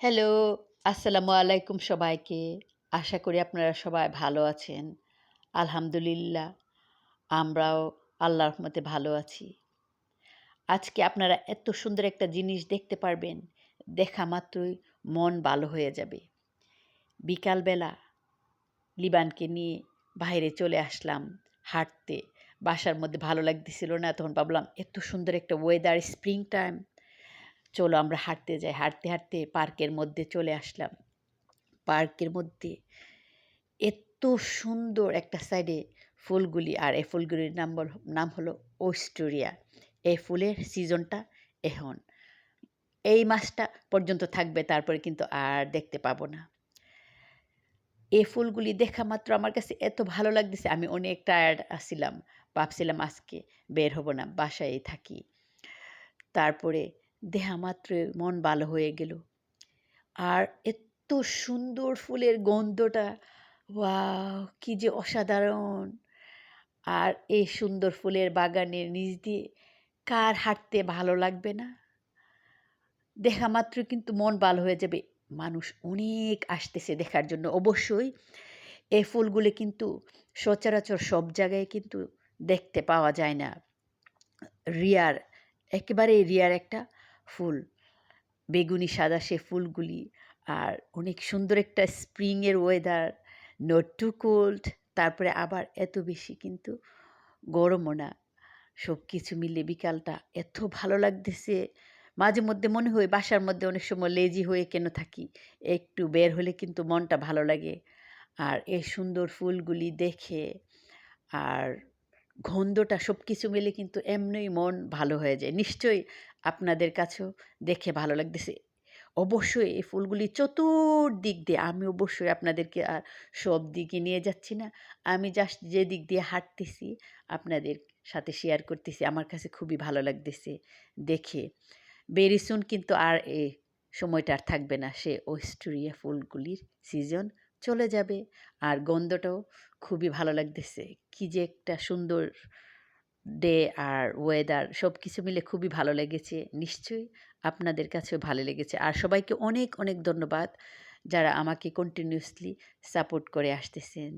Hello, আসসালামু আলাইকুম সবাইকে। আশা করি আপনারা সবাই ভালো আছেন। আলহামদুলিল্লাহ, আমরাও আল্লাহর রহমতে ভালো আছি। আজকে আপনারা এত সুন্দর একটা জিনিস দেখতে পারবেন, দেখা মাত্রই মন ভালো হয়ে যাবে। বিকালবেলা লিবানকে নিয়ে বাইরে চলে আসলাম হাঁটতে। বাসার মধ্যে ভালো লাগতেছিল না, তখন ভাবলাম এত সুন্দর একটা ওয়েদার, স্প্রিং টাইম। চলো আমরা হাঁটতে যাই। হাঁটতে হাঁটতে পার্কের মধ্যে চলে আসলাম। পার্কের মধ্যে এত সুন্দর একটা সাইডে ফুলগুলি, আর এই ফুলগুলির নাম নাম হলো ওস্টোরিয়া এই ফুলের সিজনটা এখন। এই মাসটা পর্যন্ত থাকবে, তারপরে কিন্তু আর দেখতে পাবো না। এই ফুলগুলি দেখা মাত্র আমার কাছে এত ভালো লাগতেছে, আমি অনেক টায়ার্ড আসছিলাম ভাবছিলাম আজকে বের হব না, বাসায় থাকি। তারপরে দেহা মাত্র মন ভালো হয়ে গেল। আর এত সুন্দর ফুলের গন্ধটা ওয়া কি যে অসাধারণ! আর এই সুন্দর ফুলের বাগানের নিচ দিয়ে কার হাঁটতে ভালো লাগবে না? দেখা মাত্র কিন্তু মন ভালো হয়ে যাবে। মানুষ অনেক আসতেছে দেখার জন্য। অবশ্যই এই ফুলগুলি কিন্তু সচরাচর সব জায়গায় কিন্তু দেখতে পাওয়া যায় না। রিয়ার একেবারে রিয়ার একটা ফুল। বেগুনি সাদা সে ফুলগুলি। আর অনেক সুন্দর একটা স্প্রিংয়ের ওয়েদার। নট টু কোল্ড তারপরে আবার এত বেশি কিন্তু গরমও না। সব কিছু মিলে বিকালটা এত ভালো লাগতেছে। মাঝে মধ্যে মনে হয় বাসার মধ্যে অনেক সময় লেজি হয়ে কেন থাকি। একটু বের হলে কিন্তু মনটা ভালো লাগে। আর এই সুন্দর ফুলগুলি দেখে আর গন্ধটা সব কিছু মিলে কিন্তু এমনিই মন ভালো হয়ে যায়। নিশ্চয়ই আপনাদের কাছেও দেখে ভালো লাগতেছে। অবশ্যই এই ফুলগুলি চতুর্দিক দিয়ে, আমি অবশ্যই আপনাদেরকে আর সব দিকে নিয়ে যাচ্ছি না। আমি জাস্ট যে দিক দিয়ে হাঁটতেছি, আপনাদের সাথে শেয়ার করতেছি। আমার কাছে খুবই ভালো লাগতেছে দেখে। বেরিসুন কিন্তু আর এ সময়টা আর থাকবে না। সে ওয়েস্টোরিয়া ফুলগুলির সিজন চলে যাবে। আর গন্ধটাও খুবই ভালো লাগতেছে। কি যে একটা সুন্দর ডে আর ওয়েদার সব কিছু মিলে খুবই ভালো লেগেছে। নিশ্চয়ই আপনাদের কাছেও ভালো লেগেছে। আর সবাইকে অনেক অনেক ধন্যবাদ যারা আমাকে কন্টিনিউসলি সাপোর্ট করে আসতেছেন।